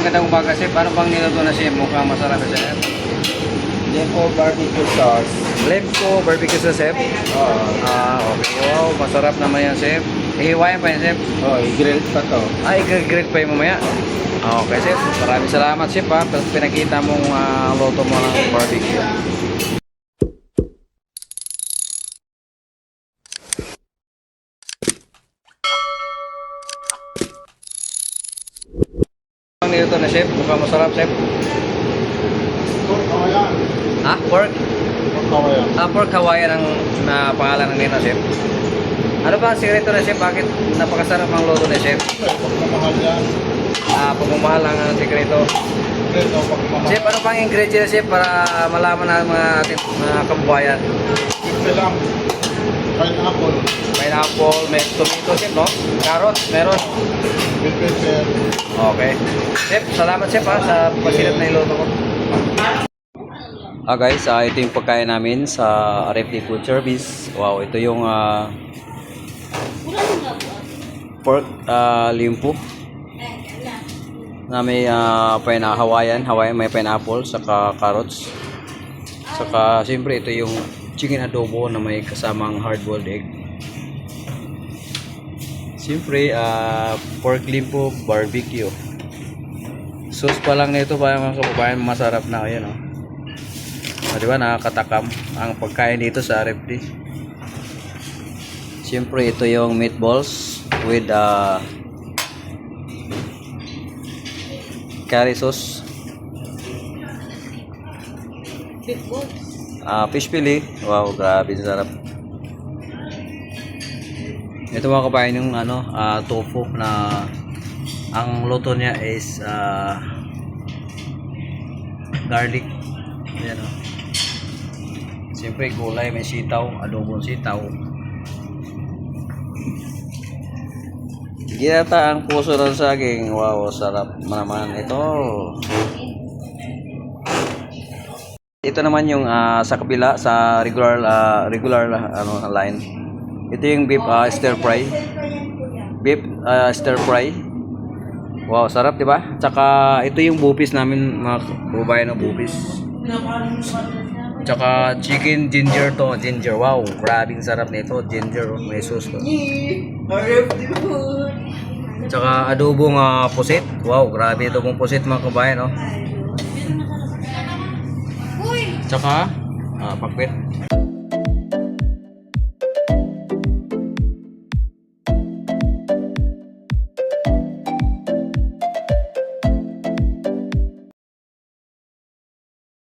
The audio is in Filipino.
Magandang umaga, Chef. Ano bang niluto na, Chef? Mukhang masarap, Chef. Lempo barbecue sauce. Lempo barbecue sa Chef. Oo. Ah, okay. Wow, masarap naman yan, Chef. Ihiwayan pa yan, Chef. Oh, i-grill pa to. Ay, i-grill pa yung mamaya. Ah, Okay, Chef. Maraming salamat, Chef, ha. Pinakita mong ah, luto mo ng barbecue. Ang niluto na, Chef. Mukhang masarap, Chef. Kawayan. Ha? Pork? Kawayan. Ah, pork Hawaiian ang na pangalan ng nito, Chef. Ano ba ang sikreto na, Chef? Bakit napakasarap ang luto ni Chef? Pagmamahal yan. Ah, pagmamahal ang ang sikreto. Ito, pagmamahal. Chef, ano pang ingredients, Chef, para malaman ng mga ating mga kabuhayan? Simple lang. Pineapple. Pineapple, may tomato, Chef, no? Carrot, meron. Bell pepper. Okay. Chef, salamat, Chef, ha, sa pasilip na iluto ko. Ah guys, ah, ito yung pagkain namin sa RFD Food Service. Wow, ito yung ah, pork ah, limpo na may uh, pina Hawaiian, Hawaiian may pineapple, saka carrots. Saka siyempre ito yung chicken adobo na may kasamang hard-boiled egg. Siyempre, ah, pork limpo barbecue. Sauce pa lang nito para mga kababayan masarap na ayan oh. Ah, di ba nakakatakam ang pagkain dito sa RFD. Siyempre ito yung meatballs with uh, curry sauce. Ah, fish fillet. Wow, grabe sarap. Ito mga kabayan yung ano, ah, tofu na ang luto niya is ah, garlic. Ayan o. Siyempre gulay, may sitaw, adobong sitaw. Ginata ang puso ng saging. Wow, sarap naman ito. Ito naman yung ah, sa kabila sa regular ah, regular ah, ano line. Ito yung beef ah, stir fry. Beef ah, stir fry. Wow, sarap 'di ba? Tsaka ito yung bupis namin mga kababayan ng bupis. Tsaka chicken ginger to, ginger. Wow, grabing sarap nito, ginger, oh, may sauce to. Tsaka adobong ah, pusit. Wow, grabe adobong pusit mga kabayan, no? Tsaka ah, pakwit.